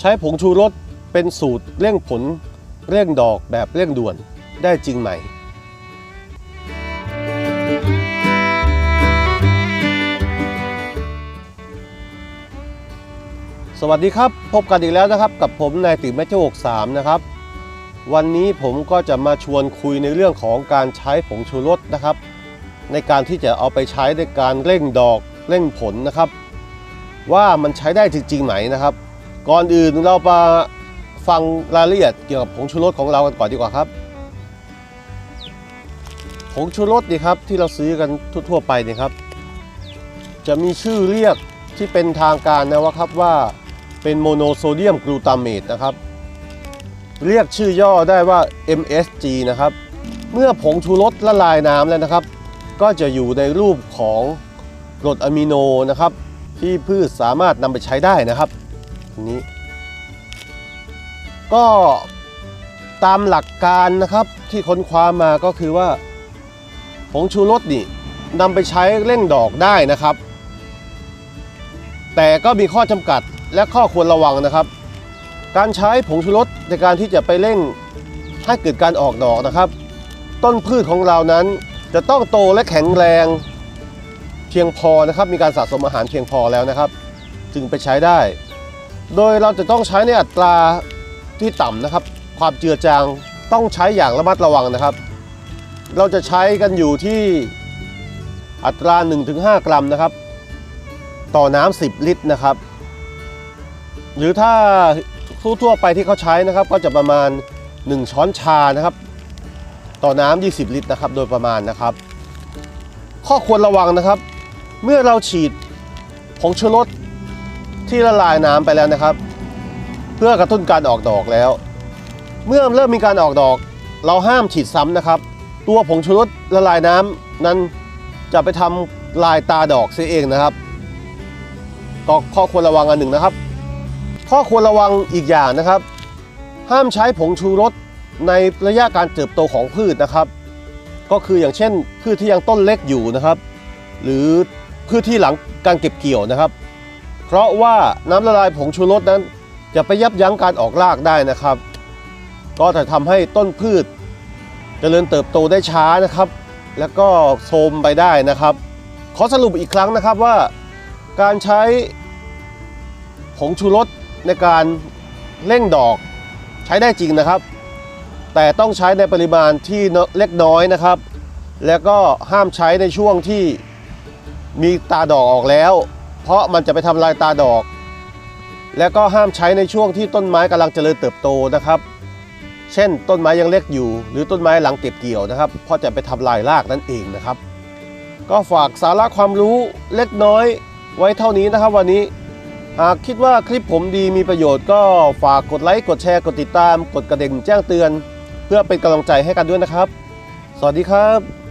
ใช้ผงชูรสเป็นสูตรเร่งผลเร่งดอกแบบเร่งด่วนได้จริงไหม สวัสดีครับ พบกันอีกแล้วนะครับ กับผมนายติแมชหกสามนะครับ วันนี้ผมก็จะมาชวนคุยในเรื่องของการใช้ผงชูรสนะครับ ในการที่จะเอาไปใช้ในการเร่งดอกเร่งผลนะครับ ว่ามันใช้ได้จริงๆไหมนะครับ ก่อนอื่นเรามาฟังรายละเอียดเกี่ยวกับผงชูรสของเรากันก่อนดีกว่าครับ ผงชูรสนี่ครับที่เราซื้อกันทั่วๆไปนี่ครับ จะมีชื่อเรียกที่เป็นทางการนะว่าครับว่าเป็นโมโนโซเดียมกลูตาเมตนะครับ เรียกชื่อย่อได้ว่า MSG นะครับ เมื่อผงชูรสละลายน้ำแล้วนะครับ ก็จะอยู่ในรูปของกรดอะมิโนนะครับ ที่พืชสามารถนำไปใช้ได้นะครับ นนี้ ก็ตามหลักการนะครับที่ค้นคว้ามาก็คือว่าผงชูรสนี่นำไปใช้เร่งดอกได้นะครับ แต่ก็มีข้อจำกัดและข้อควรระวังนะครับ การใช้ผงชูรสในการที่จะไปเร่งให้เกิดการออกดอกนะครับ ต้นพืชของเรานั้นจะต้องโตและแข็งแรงเพียงพอนะครับ มีการสะสมอาหารเพียงพอแล้วนะครับ จึงไปใช้ได้ โดยเราจะต้องใช้ในอัตราที่ต่ำนะครับ ความเจือจางต้องใช้อย่างระมัดระวังนะครับ เราจะใช้กันอยู่ที่อัตรา 1-5 กรัมนะครับ ต่อน้ำ10 ลิตรนะครับ หรือถ้าทั่วๆไปที่เขาใช้นะครับ ก็จะประมาณ 1 ช้อนชานะครับ ต่อน้ำ20 ลิตรนะครับ โดยประมาณนะครับ ข้อควรระวังนะครับ เมื่อเราฉีดผงชูรส ที่ละลายน้ำไปแล้วนะครับ เพื่อกระตุ้นการออกดอกแล้ว เมื่อเริ่มมีการออกดอก เราห้ามฉีดซ้ำนะครับ ตัวผงชูรสละลายน้ำนั้นจะไปทำลายตาดอกเสียเองนะครับก็ข้อควรระวังอันหนึ่งนะครับ ข้อควรระวังอีกอย่างนะครับ ห้ามใช้ผงชูรสในระยะการเติบโตของพืชนะครับ ก็คืออย่างเช่นพืชที่ยังต้นเล็กอยู่นะครับ หรือพืชที่หลังการเก็บเกี่ยวนะครับ เพราะว่าน้ำละลายผงชูรสนั้น จะไปยับยั้งการออกรากได้นะครับ ก็จะทำให้ต้นพืชเจริญเติบโตได้ช้านะครับ แล้วก็โทรมไปได้นะครับ ขอสรุปอีกครั้งนะครับว่า การใช้ผงชูรสในการเร่งดอกใช้ได้จริงนะครับ แต่ต้องใช้ในปริมาณที่เล็กน้อยนะครับ แล้วก็ห้ามใช้ในช่วงที่มีตาดอกออกแล้ว เพราะมันจะไปทำลายตาดอก แล้วก็ห้ามใช้ในช่วงที่ต้นไม้กำลังเจริญเติบโตนะครับ เช่น ต้นไม้ยังเล็กอยู่ หรือต้นไม้หลังเก็บเกี่ยวนะครับ เพราะจะไปทำลายรากนั่นเองนะครับ ก็ฝากสาระความรู้เล็กน้อยไว้เท่านี้นะครับวันนี้หากคิดว่าคลิปผมดีมีประโยชน์ก็ฝากกดไลค์กดแชร์กดติดตาม กดกระดิ่งแจ้งเตือน เพื่อเป็นกำลังใจให้กันด้วยนะครับ สวัสดีครับ